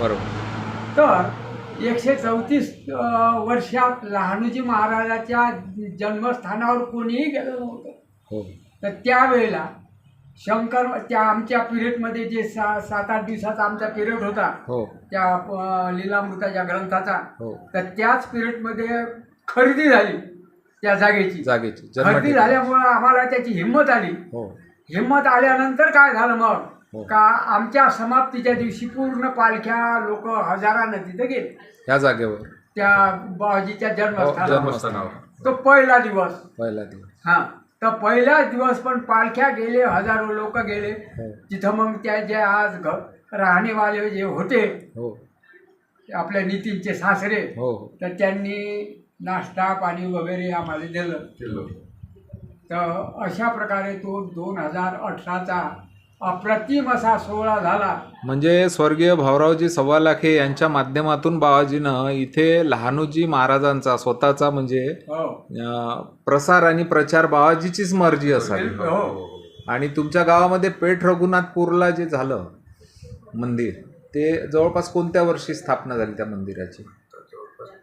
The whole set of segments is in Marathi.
बरोबर. तर एकशे चौतीस वर्षात लहानूजी महाराजाच्या जन्मस्थानावर कोणीही गेलं नव्हतं. हो. तर त्यावेळेला शंकर त्या आमच्या पिरियडमध्ये जे सा सात आठ दिवसाचा आमचा पिरियड होता हो. त्या अ, लीलामृताच्या ग्रंथाचा हो. तर त्याच पिरियडमध्ये खरेदी झाली त्या जागेची. जागेची खरेदी जन्मठिकाण. झाल्यामुळं आम्हाला त्याची हिंमत आली. हो. हिंमत आल्यानंतर काय झालं. मग? का आमच्या समाप्तीच्या दिवशी पूर्ण पालख्या लोक हजारानं तिथे गेले. ह्या जागेवर. त्या बाबाजीच्या हो, जन्मस्थानावर. तो पहिला दिवस. पहिला दिवस. हा. तर पहिलाच दिवस पण पालख्या गेले हजारो लोक गेले. हो. तिथं मग त्या जे आज राहणेवाले जे होते हो. आपल्या नितीनचे सासरे हो. हो तर त्यांनी नाश्ता पाणी वगैरे आम्हाला दिलं. तर अशा प्रकारे तो दोन हजार अठराचा अप्रतिम असा सोहळा झाला. म्हणजे स्वर्गीय भाऊरावजी सव्वा लाखे यांच्या माध्यमातून बाबाजीनं इथे लहानूजी महाराजांचा स्वतःचा म्हणजे हो. अं, प्रसार आणि प्रचार बाबाजीचीच मर्जी असावी. हो. आणि तुमच्या गावामध्ये पेठ रघुनाथपूरला जे झालं मंदिर ते जवळपास कोणत्या वर्षी स्थापना झाली त्या मंदिराची?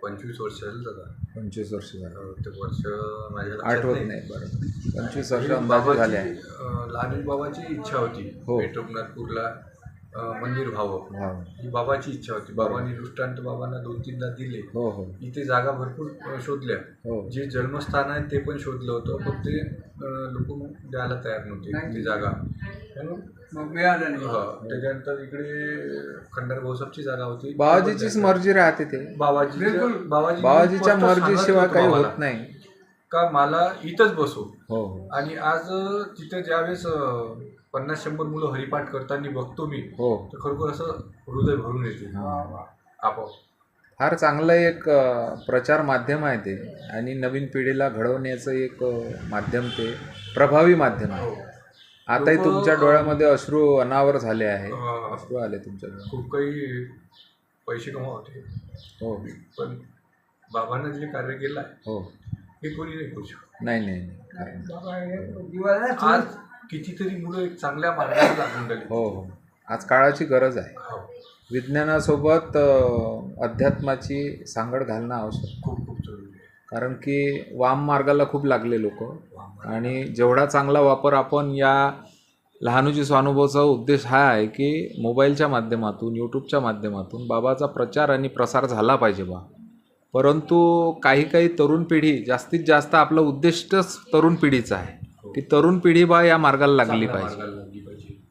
पंचवीस वर्ष झाली दादा. पंचवीस वर्ष झालं. वर्ष माझ्या लक्षात आठवत नाही. बरं पंचवीस वर्ष झाले आहे. बाबाची, अं, लहानूजी बाबाची इच्छा होती. हो. पेटरनाथपूरला मंदिर व्हावं. हा. ही बाबाची इच्छा होती. बरोबर. बाबांनी दृष्टांत बाबांना दोन तीनदा दिले. हो हो. इथे जागा भरपूर अं, शोधल्या. हो. जे जन्मस्थान आहे ते पण शोधलं होतं. पण ते लोक द्यायला तयार नव्हते. ती जागा. म्हणून मग मिळालं नाही. हा, त्याच्यानंतर इकडे खंडार भाऊसाहेबची जागा होती. बाबाजीचीच मर्जी राहते ते. बाबाजी बिलकुल. बाबाजी बाबाजीच्या मर्जीशिवाय काही होत नाही. का मला इथंच बसू. हो हो. आणि आज अं, तिथं ज्यावेळेस पन्नास शंभर मुलं हरिपाठ करताना बघतो मी हो. तर खरोखर असं हृदय भरून येते. आपोआप. फार चांगलं एक अ, प्रचार माध्यम आहे ते. आणि नवीन पिढीला घडवण्याचं एक अ, माध्यम ते. प्रभावी माध्यम आहे. आताही लोकं- तुमच्या डोळ्यामध्ये अश्रू अनावर झाले आहे. अश्रू आले तुमच्या डोळ्यात खूप काही पैसे कमावते हो. पण बाबांना जे कार्य केलं आहे हो. हे कोणी नाही करू शकत. नाही नाही नाही. कारण- बाबा हे आज कितीतरी मुलं एक चांगल्या मार्गाला लागून राहिली हो हो. आज काळाची गरज आहे. हो. विज्ञानासोबत अ, अध्यात्माची सांगड घालणं आवश्यक. खूप खूप. कारण की वाम मार्गाला खूप लागले लोक. आणि जेवढा चांगला वापर आपण या लहानूजी स्वानुभवचा उद्देश हा आहे की मोबाईलच्या माध्यमातून यूट्यूबच्या माध्यमातून बाबाचा प्रचार आणि प्रसार झाला पाहिजे बा. परंतु काही काही तरुण पिढी जास्तीत जास्त आपलं उद्दिष्टच तरुण पिढीचं आहे. की तरुण पिढी बा या लागली मार्गाला लागली पाहिजे.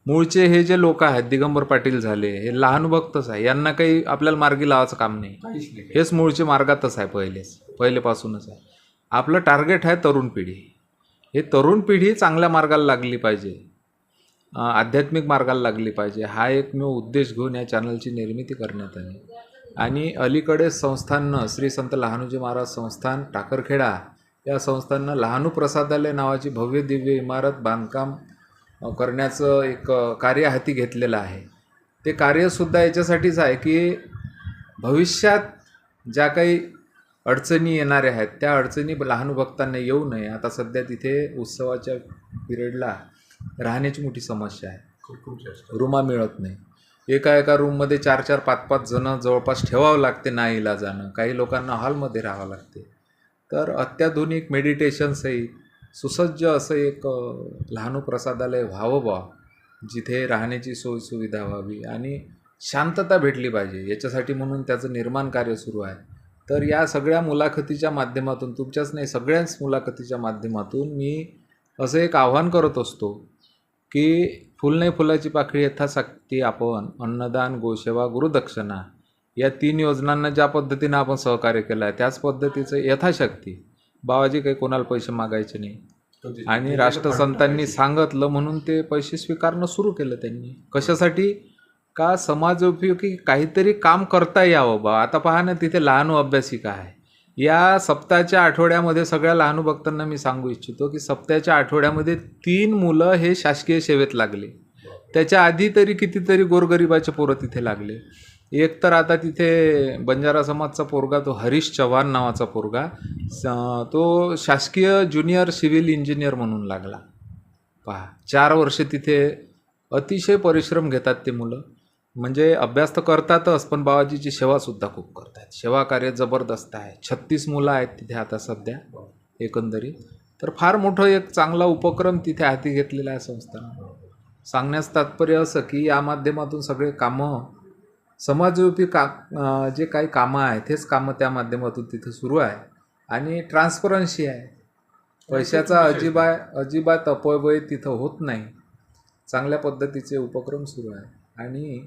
मूळचे हे जे लोक आहेत दिगंबर पाटील झाले हे लहान भक्तच आहे. यांना काही आपल्याला मार्गी लावायचं काम नाही. हेच मूळचे मार्गातच आहे पहिलेच पहिलेपासूनच आहे. आपलं टार्गेट आहे तरुण पिढी. हे तरुण पिढी चांगल्या मार्गाला लागली पाहिजे. आध्यात्मिक मार्गाला लागली पाहिजे. हा एक मी उद्देश घेऊन या चॅनलची निर्मिती करण्यात आली. आणि अलीकडे संस्थांनं श्री संत लहानूजी महाराज संस्थान टाकरखेडा या संस्थांनं लहानू प्रसादालय नावाची भव्य दिव्य इमारत बांधकाम करण्याचं एक कार्य हाती घेतलेलं आहे. ते कार्यसुद्धा याच्यासाठीच आहे की भविष्यात ज्या काही अडचणी येणाऱ्या आहेत त्या अडचणी लहान भक्तांना येऊ नये. आता सध्या तिथे उत्सवाच्या पिरियडला राहण्याची मोठी समस्या आहे. रूमा मिळत नाही. एका एका रूममध्ये चार चार पाच पाच जणं जवळपास ठेवावं लागते नाईला जाणं. काही लोकांना हॉलमध्ये राहावं लागते. तर अत्याधुनिक मेडिटेशन सहित सुसज्ज असं एक लहानू प्रसादालय व्हावं बा जिथे राहण्याची सोय सुविधा व्हावी आणि शांतता भेटली पाहिजे. याच्यासाठी म्हणून त्याचं निर्माण कार्य सुरू आहे. तर या सगळ्या मुलाखतीच्या माध्यमातून तुमच्याच नाही सगळ्याच मुलाखतीच्या माध्यमातून मी असं एक आव्हान करत असतो की फुल नाही फुलाची पाखळी यथाशक्ती आपण अन्नदान गोसेवा गुरुदक्षिणा या तीन योजनांना ज्या पद्धतीनं आपण सहकार्य केलं आहे त्याच पद्धतीचं यथाशक्ती बाबाजी काही कोणाला पैसे मागायचे नाही. आणि राष्ट्रसंतांनी सांगितलं म्हणून ते पैसे स्वीकारणं सुरू केलं त्यांनी. कशासाठी? का समाजोपयोगी काहीतरी काम करता यावं बा. आता पहा ना तिथे लहान अभ्यासिका आहे. या सप्ताहाच्या आठवड्यामध्ये सगळ्या लहान भक्तांना मी सांगू इच्छितो की सप्ताहाच्या आठवड्यामध्ये तीन मुलं हे शासकीय सेवेत लागले. त्याच्या आधी तरी कितीतरी गोरगरिबाचे पोरं तिथे लागले. एक तर आता तिथे बंजारा समाजचा पोरगा तो हरीश चव्हाण नावाचा पोरगा तो शासकीय ज्युनियर सिव्हिल इंजिनियर म्हणून लागला. पहा चार वर्ष तिथे अतिशय परिश्रम घेतात ते मुलं. म्हणजे अभ्यास तर करतातच पण बाबाजीची सेवासुद्धा खूप करतात. सेवा कार्य जबरदस्त आहे. छत्तीस मुलं आहेत तिथे आता सध्या एकंदरीत. तर फार मोठं एक चांगला उपक्रम तिथे हाती घेतलेला आहे संस्थानं. सांगण्यास तात्पर्य असं की या माध्यमातून सगळे कामं समाजरूपी का जे काही कामं आहेत हेच कामं त्या माध्यमातून तिथे सुरू आहे. आणि ट्रान्सपरन्सी आहे. पैशाचा अजिबात अजिबात अपव्यय तिथं होत नाही. चांगल्या पद्धतीचे उपक्रम सुरू आहे. आणि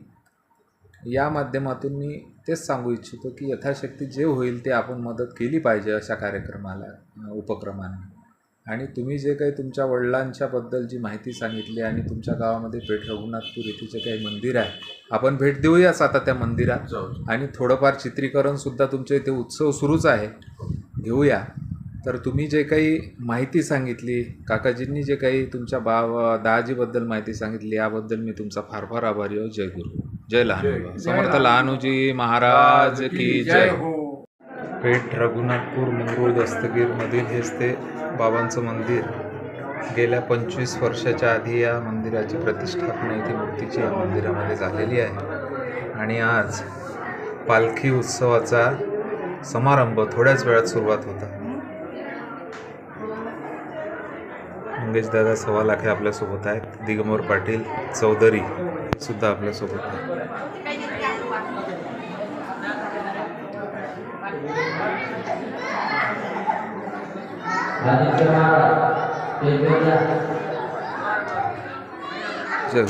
या माध्यमातून मी तेच सांगू इच्छितो की यथाशक्ती जे होईल ते आपण मदत केली पाहिजे अशा कार्यक्रमाला उपक्रमांना. आणि तुम्ही जे काही तुमच्या वडिलांच्याबद्दल जी माहिती सांगितली आणि तुमच्या गावामध्ये पेठ रघुनाथपूर येथे जे काही मंदिर आहे आपण भेट देऊयाच आता त्या मंदिरात. आणि थोडंफार चित्रीकरणसुद्धा तुमच्या इथे उत्सव सुरूच आहे. घेऊया. तर तुम्ही जे काही माहिती सांगितली काकाजींनी जे काही तुमच्या बा दाजीबद्दल माहिती सांगितली याबद्दल मी तुमचा फार फार आभारी हो जय गुरु. जय लहानू समर्थ लहानूजी महाराज की जय. जय हो. पेठ रघुनाथपूर मंगरूळ दस्तगीरमधील हेच ते बाबांचं मंदिर. गेल्या पंचवीस वर्षाच्या आधी या मंदिराची प्रतिष्ठापना इथे मूर्तीची या मंदिरामध्ये झालेली आहे. आणि आज पालखी उत्सवाचा समारंभ थोड्याच वेळात सुरुवात होता मंगेश दादा सव्वा लाखे आपल्यासोबत आहेत. दिगंबर पाटील चौधरी सुद्धा आपल्यासोबत आहेत. जय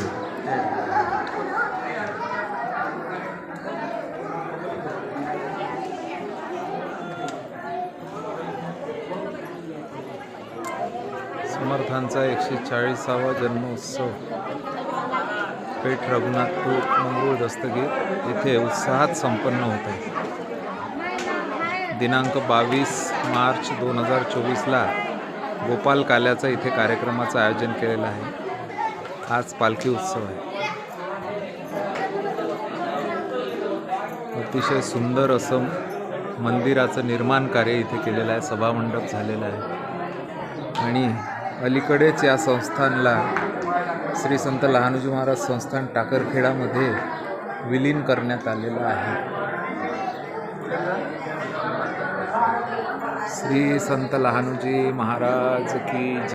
समर्थांचा एकशे चाळीसावा जन्मोत्सव. पेठ रघुनाथपूर मंगरूळ दस्तगीर. येथे उत्साहात संपन्न होत आहे. दिनांक बावीस मार्च दोन हजार चोवीसला गोपाल काल्याचा इथे कार्यक्रमाचं आयोजन केलेलं आहे. आज पालखी उत्सव आहे. अतिशय सुंदर असं मंदिराचं निर्माण कार्य इथे केलेलं आहे. सभामंडप झालेलं आहे. आणि अलीकडेच या संस्थानला श्री संत लहानूजी महाराज संस्थान टाकरखेडामध्ये विलीन करण्यात आलेलं आहे. श्री संत लहानूजी महाराज की